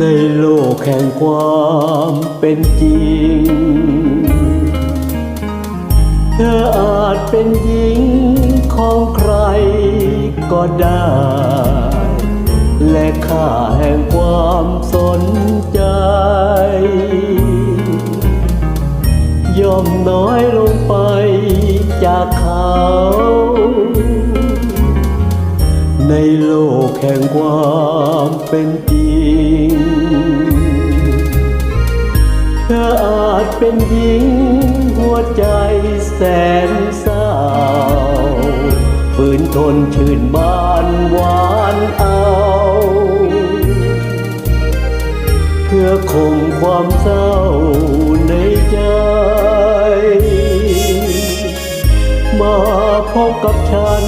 ในโลกแห่งความเป็นจริง เธออาจเป็นหญิงของใครก็ได้ และค่าแห่งความสนใจ ย่อมน้อยลงไปจากเขาในโลกแห่งความเป็นจริง เป็นหญิงหัวใจแสนเศร้าฝืนทนชื่นบานหวานเอา เพื่อคงความเศร้าในใจ มาพบกับฉัน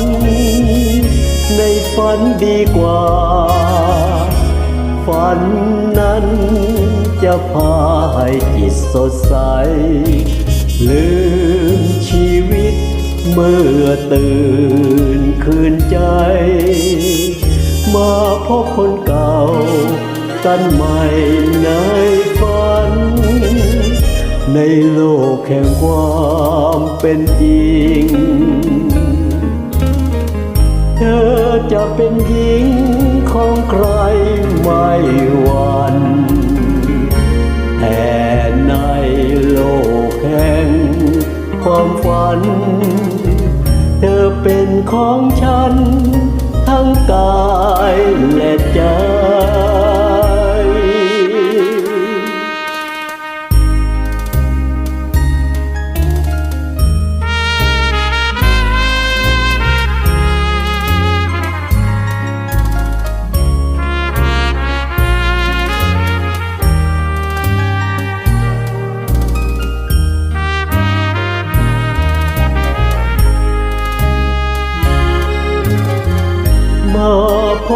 ในฝันดีกว่า ฝันนั้น จะพาให้จิตสดใส ลืมชีวิตเมื่อตื่นคืนใจ มาพบคนเก่า กันใหม่ในฝัน ในโลกแห่งความเป็นจริง เธอจะเป็นหญิงของใครไม่วัน แต่ในโลกแห่งความฝัน เธอเป็นของฉัน ทั้งกายและใจ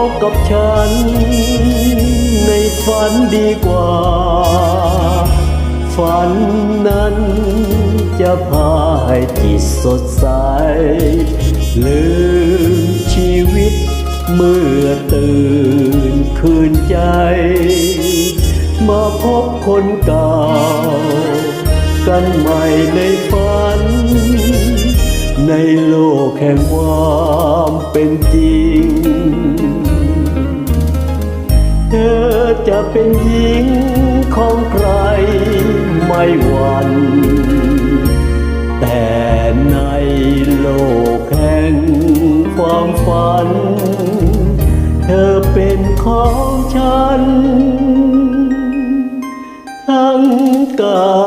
บกับฉัน ในฝันดีกว่า ฝันนั้นจะพาให้จิตสดใส ลืมชีวิตเมื่อตื่นคืนใจ มาพบคนเก่า กันใหม่ในฝัน ในโลกแห่งความเป็นจริง อเป็นหญิงของใครไม่หวั่นแต่ในโลกแห่งความฝัน เธอเป็นของฉัน ทั้งกา